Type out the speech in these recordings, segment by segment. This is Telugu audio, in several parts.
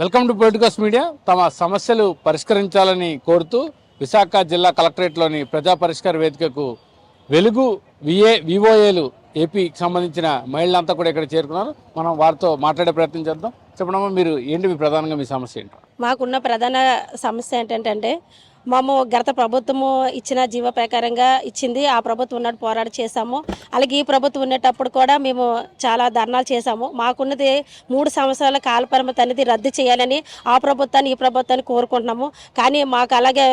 Welcome to politicals media. తమ సమస్యలు పరిష్కరించాలని కోరుతూ విశాఖ జిల్లా కలెక్టరేట్లోని ప్రజా పరిష్కార వేదికకు వెలుగు విఏ వివోఏలు ఏపీకి సంబంధించిన మహిళలంతా కూడా ఇక్కడ చేరుకున్నారు. మనం వారితో మాట్లాడే ప్రయత్నం చేద్దాం. చెప్పడమ్మా మీరు ఏంటి మీ ప్రధానంగా మీ సమస్య ఏంటో? మాకున్న ప్రధాన సమస్య ఏంటంటే మేము గత ప్రభుత్వము ఇచ్చిన జీవ ప్రకారంగా ఇచ్చింది. ఆ ప్రభుత్వం ఉన్నట్టు పోరాట చేశాము. అలాగే ఈ ప్రభుత్వం ఉండేటప్పుడు కూడా మేము చాలా ధర్నాలు చేశాము. మాకున్నది మూడు సంవత్సరాల కాలపరిమితి అనేది రద్దు చేయాలని ఆ ప్రభుత్వాన్ని ఈ ప్రభుత్వాన్ని కోరుకుంటున్నాము. కానీ మాకు అలాగే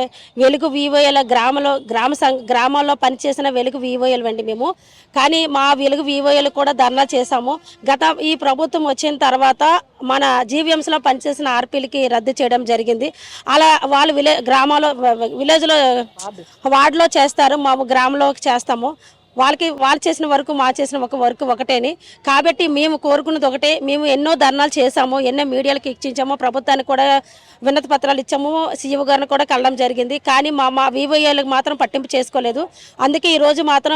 వెలుగు వివోఎల గ్రామంలో గ్రామ గ్రామాల్లో పనిచేసిన వెలుగు వివోఎలు అండి మేము. కానీ మా వెలుగు వివోఎలు కూడా ధర్నా చేశాము. గత ఈ ప్రభుత్వం వచ్చిన తర్వాత మన జీవీఎంస్లో పనిచేసిన ఆర్పీలకి రద్దు చేయడం జరిగింది. అలా వాళ్ళు విలే గ్రామాల్లో విలేజ్లో వార్డులో చేస్తారు మా గ్రామంలో చేస్తాము. వాళ్ళకి వాళ్ళు చేసిన వరకు మా చేసిన ఒక వర్క్ ఒకటేని. కాబట్టి మేము కోరుకున్నది ఒకటే. మేము ఎన్నో ధర్నాలు చేశాము ఎన్నో మీడియాలకు ఇచ్చించాము ప్రభుత్వానికి కూడా విన్నత పత్రాలు ఇచ్చాము సీఈఓ గారిని కూడా కలడం జరిగింది. కానీ మా మా వివోఏలకు మాత్రం పట్టింపు చేసుకోలేదు. అందుకే ఈరోజు మాత్రం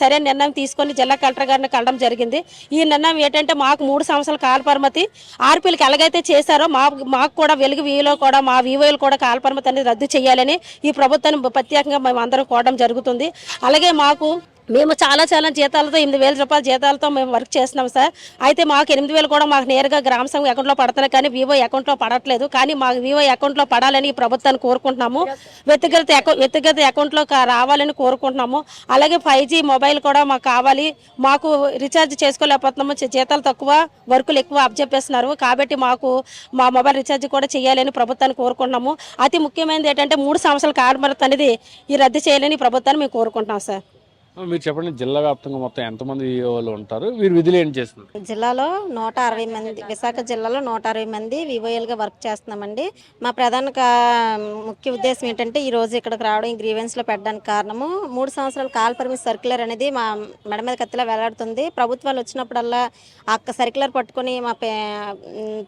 సరైన నిర్ణయం తీసుకొని జిల్లా కలెక్టర్ గారిని కలడం జరిగింది. ఈ నిర్ణయం ఏంటంటే మాకు మూడు సంవత్సరాల కాలపరిమితి ఆర్పీలకు ఎలాగైతే చేశారో మా మాకు కూడా వెలుగు వీలో కూడా మా వివోఏలు కూడా కాలపరిమితి అనేది రద్దు చేయాలని ఈ ప్రభుత్వాన్ని ప్రత్యేకంగా మేము అందరం కోవడం జరుగుతుంది. అలాగే మాకు మేము చాలా చాలా జీతాలతో ఎనిమిది వేల రూపాయల జీతాలతో మేము వర్క్ చేస్తున్నాం సార్. అయితే మాకు ఎనిమిది వేలు కూడా మాకు నేరుగా గ్రామ సంఘం అకౌంట్లో పడుతున్నాయి కానీ వివో అకౌంట్లో పడట్లేదు. కానీ మాకు వివో అకౌంట్లో పడాలని ప్రభుత్వాన్ని కోరుకుంటున్నాము. వ్యక్తిగత అకౌంట్ వ్యక్తిగత అకౌంట్లో కా- రావాలని కోరుకుంటున్నాము. అలాగే ఫైవ్ జీ మొబైల్ కూడా మాకు కావాలి. మాకు రీఛార్జ్ చేసుకోలేకపోతున్నాము. జీతాలు తక్కువ వర్కులు ఎక్కువ అబ్జెప్పేస్తున్నారు కాబట్టి మాకు మా మొబైల్ రీఛార్జ్ కూడా చేయాలని ప్రభుత్వాన్ని కోరుకుంటున్నాము. అతి ముఖ్యమైనది ఏంటంటే మూడు సంవత్సరాల కాలమరత అనేది ఈ రద్దు చేయాలని ప్రభుత్వాన్ని మేము కోరుకుంటున్నాం సార్. మీరు చెప్పండి జిల్లా వ్యాప్తంగా మొత్తం ఎంతమంది వివోలు ఉంటారు? వీరు విధులు ఏం చేస్తున్నారు? జిల్లాలో నూట అరవై మంది విశాఖ జిల్లాలో నూట అరవై మంది వివోఎల్గా వర్క్ చేస్తున్నామండి. మా ప్రధాన కా- ముఖ్య ఉద్దేశం ఏంటంటే ఈ రోజు ఇక్కడికి రావడం ఈ గ్రీవెన్స్లో పెట్టడానికి కారణము మూడు సంవత్సరాల కాల్ పరిమితి సర్క్యులర్ అనేది మా మెడ మీద కత్తిలా వెళ్ళాడుతుంది. ప్రభుత్వాలు వచ్చినప్పుడల్లా ఆ సర్క్యులర్ పట్టుకొని మా పే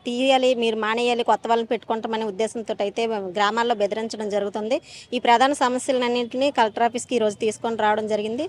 తీయాలి మీరు మానేయాలి కొత్త వాళ్ళని పెట్టుకుంటామనే ఉద్దేశంతో అయితే గ్రామాల్లో బెదిరించడం జరుగుతుంది. ఈ ప్రధాన సమస్యలన్నింటినీ కలెక్టర్ ఆఫీస్కి ఈరోజు తీసుకొని రావడం జరిగింది.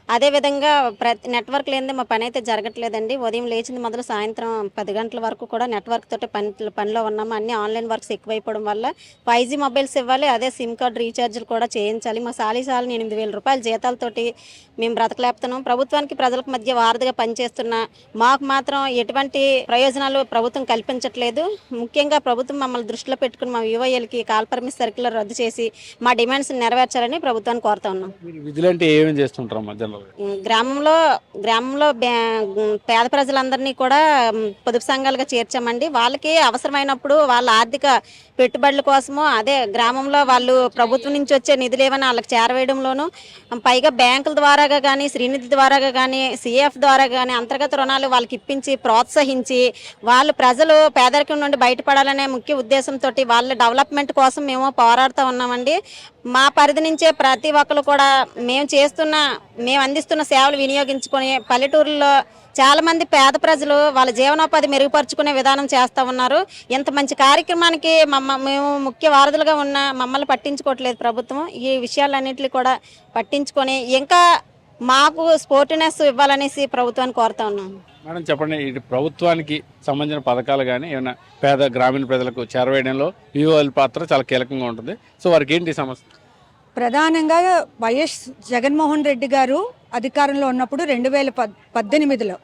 అదేవిధంగా ప్రతి నెట్వర్క్ లేనిదే మా పని అయితే జరగట్లేదండి. ఉదయం లేచింది మొదలు సాయంత్రం పది గంటల వరకు కూడా నెట్వర్క్ తోటి పని పనిలో ఉన్నాము. అన్ని ఆన్లైన్ వర్క్స్ ఎక్కువైపోవడం వల్ల ఫైవ్ జీ మొబైల్స్ ఇవ్వాలి అదే సిమ్ కార్డ్ రీఛార్జ్లు కూడా చేయించాలి. మా సాలి సాలని ఎనిమిది వేల రూపాయల జీతాలతోటి మేము బ్రతకలేపుతున్నాం. ప్రభుత్వానికి ప్రజలకు మధ్య వారధిగా పనిచేస్తున్న మాకు మాత్రం ఎటువంటి ప్రయోజనాలు ప్రభుత్వం కల్పించట్లేదు. ముఖ్యంగా ప్రభుత్వం మమ్మల్ని దృష్టిలో పెట్టుకుని మా యువఏలకి కాల్పర్మిస్ సర్కిల్ రద్దు చేసి మా డిమాండ్స్ నెరవేర్చాలని ప్రభుత్వాన్ని కోరుతా ఉన్నాం. విధులు అంటే ఏమేమి చేస్తుంటారు గ్రామంలో గ్రామంలో బ్యా- పేద ప్రజలందరినీ కూడా పొదుపు సంఘాలుగా చేర్చామండి. వాళ్ళకి అవసరమైనప్పుడు వాళ్ళ ఆర్థిక పెట్టుబడుల కోసము అదే గ్రామంలో వాళ్ళు ప్రభుత్వం నుంచి వచ్చే నిధులు ఏమైనా వాళ్ళకి చేరవేయడంలోను పైగా బ్యాంకుల ద్వారాగా కానీ శ్రీనిధి ద్వారాగా కానీ సిఎఫ్ ద్వారా కానీ అంతర్గత రుణాలు వాళ్ళకి ఇప్పించి ప్రోత్సహించి వాళ్ళు ప్రజలు పేదరికం నుండి బయటపడాలనే ముఖ్య ఉద్దేశంతో వాళ్ళ డెవలప్మెంట్ కోసం మేము పోరాడుతూ ఉన్నామండి. మా పరిధి నుంచే ప్రతి ఒక్కరు కూడా మేము చేస్తున్న మేము అందిస్తున్న సేవలు వినియోగించుకొని పల్లెటూరులో చాలా మంది పేద ప్రజలు వాళ్ళ జీవనోపాధి మెరుగుపరుచుకునే విధానం చేస్తూ ఉన్నారు. ఇంత మంచి కార్యక్రమానికి మమ్మ మేము ముఖ్య వారధులుగా ఉన్న మమ్మల్ని పట్టించుకోవట్లేదు ప్రభుత్వం. ఈ విషయాలన్నింటినీ కూడా పట్టించుకొని ఇంకా మాకు స్పోర్టినెస్ ఇవ్వాలనేసి ప్రభుత్వాన్ని కోరుతా ఉన్నాం మేడం చెప్పండి ఇటు ప్రభుత్వానికి సంబంధించిన పథకాలు కానీ ఏమైనా పేద గ్రామీణ ప్రజలకు చేరవేయడంలో వివోల పాత్ర చాలా కీలకంగా ఉంటుంది. సో వారికి ఏంటి సమస్య? ప్రధానంగా వైఎస్ జగన్మోహన్ రెడ్డి గారు అధికారంలో ఉన్నప్పుడు రెండు వేల పద్ పద్దెనిమిదిలో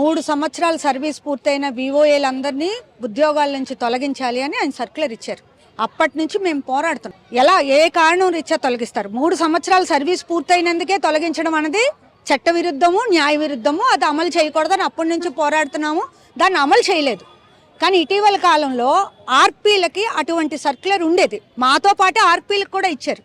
మూడు సంవత్సరాల సర్వీస్ పూర్తయిన వివోఏలందరినీ ఉద్యోగాల నుంచి తొలగించాలి అని ఆయన సర్క్యులర్ ఇచ్చారు. అప్పటి నుంచి మేము పోరాడుతున్నాం. ఎలా ఏ కారణం రీత్యా తొలగిస్తారు? మూడు సంవత్సరాల సర్వీస్ పూర్తయినందుకే తొలగించడం అనేది చట్ట విరుద్ధము న్యాయ విరుద్ధము అది అమలు చేయకూడదని అప్పటి నుంచి పోరాడుతున్నాము. దాన్ని అమలు చేయలేదు. కానీ ఇటీవల కాలంలో ఆర్పీలకి అటువంటి సర్క్యులర్ ఉండేది. మాతో పాటు ఆర్పీలకు కూడా ఇచ్చారు.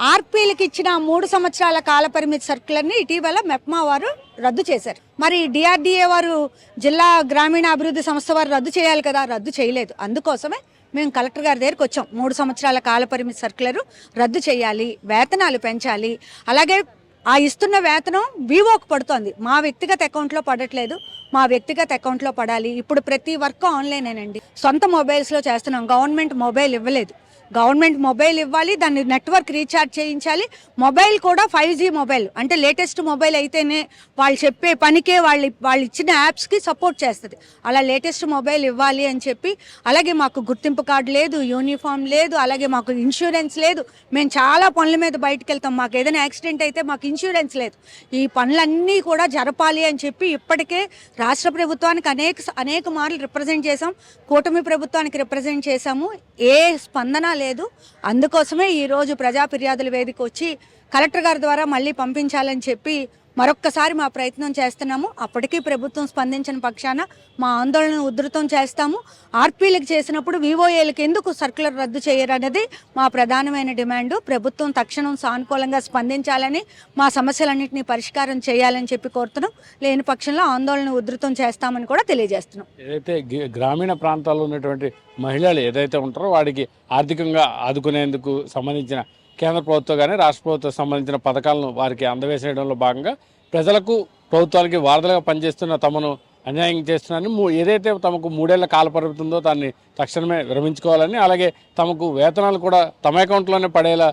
ఆర్పీలకు ఇచ్చిన మూడు సంవత్సరాల కాల పరిమితి సర్క్యులర్ని ఇటీవల మెప్మా వారు రద్దు చేశారు. మరి డిఆర్డిఏ వారు జిల్లా గ్రామీణాభివృద్ధి సంస్థ వారు రద్దు చేయాలి కదా? రద్దు చేయలేదు. అందుకోసమే మేము కలెక్టర్ గారి దగ్గరికి వచ్చాం. మూడు సంవత్సరాల కాల పరిమితి సర్క్యులర్ రద్దు చేయాలి వేతనాలు పెంచాలి. అలాగే ఆ ఇస్తున్న వేతనం వివోకి పడుతోంది. మా వ్యక్తిగత అకౌంట్లో పడట్లేదు. మా వ్యక్తిగత అకౌంట్లో పడాలి. ఇప్పుడు ప్రతి వర్క్ ఆన్లైనేనండి. సొంత మొబైల్స్లో చేస్తున్నాం. గవర్నమెంట్ మొబైల్ ఇవ్వలేదు. గవర్నమెంట్ మొబైల్ ఇవ్వాలి దాన్ని నెట్వర్క్ రీఛార్జ్ చేయించాలి. మొబైల్ కూడా ఫైవ్ జీ మొబైల్. అంటే లేటెస్ట్ మొబైల్ అయితేనే వాళ్ళు చెప్పే పనికే వాళ్ళు వాళ్ళు ఇచ్చిన యాప్స్కి సపోర్ట్ చేస్తుంది. అలా లేటెస్ట్ మొబైల్ ఇవ్వాలి అని చెప్పి అలాగే మాకు గుర్తింపు కార్డు లేదు యూనిఫామ్ లేదు అలాగే మాకు ఇన్సూరెన్స్ లేదు. మేము చాలా పనుల మీద బయటకు వెళ్తాం మాకు ఏదైనా యాక్సిడెంట్ అయితే మాకు ఇన్సూరెన్స్ లేదు. ఈ పనులన్నీ కూడా జరపాలి అని చెప్పి ఇప్పటికే రాష్ట్ర ప్రభుత్వానికి అనేక అనేక మార్లు రిప్రజెంట్ చేసాం కూటమి ప్రభుత్వానికి రిప్రజెంట్ చేశాము. ఏ స్పందన లేదు. అందుకోసమే ఈరోజు ప్రజా ఫిర్యాదుల వేదిక వచ్చి కలెక్టర్ గారి ద్వారా మళ్ళీ పంపించాలని చెప్పి మరొక్కసారి మా ప్రయత్నం చేస్తున్నాము. అప్పటికీ ప్రభుత్వం స్పందించిన పక్షాన మా ఆందోళన ఉధృతం చేస్తాము. ఆర్పీలకు చేసినప్పుడు వివోఏలకు ఎందుకు సర్కులర్ రద్దు చేయరనేది మా ప్రధానమైన డిమాండ్. ప్రభుత్వం తక్షణం సానుకూలంగా స్పందించాలని మా సమస్యలన్నింటినీ పరిష్కారం చేయాలని చెప్పి కోరుతున్నాం. లేని పక్షంలో ఆందోళన ఉధృతం చేస్తామని కూడా తెలియజేస్తున్నాం. ఏదైతే గి- గ్రామీణ ప్రాంతాల్లో ఉన్నటువంటి మహిళలు ఏదైతే ఉంటారో వాడికి ఆర్థికంగా ఆదుకునేందుకు సంబంధించిన కేంద్ర ప్రభుత్వం కానీ రాష్ట్ర ప్రభుత్వం సంబంధించిన పథకాలను వారికి అందవేసేయడంలో భాగంగా ప్రజలకు ప్రభుత్వానికి వారధలుగా పనిచేస్తున్న తమను అన్యాయం చేస్తున్నారని మూ- ఏదైతే తమకు మూడేళ్ళ కాలపరిమితి ఉందో దాన్ని తక్షణమే విరమించుకోవాలని అలాగే తమకు వేతనాలు కూడా తమ అకౌంట్లోనే పడేలా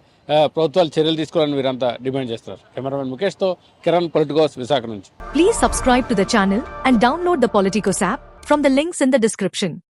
ప్రభుత్వాలు చర్యలు తీసుకోవాలని వీరంతా డిమాండ్ చేస్తారు కెమెరామెన్ ముఖేష్తో కిరణ్ పొలిటికోస్ విశాఖ నుంచి. Please subscribe to the channel and download the politicos app from the links in the description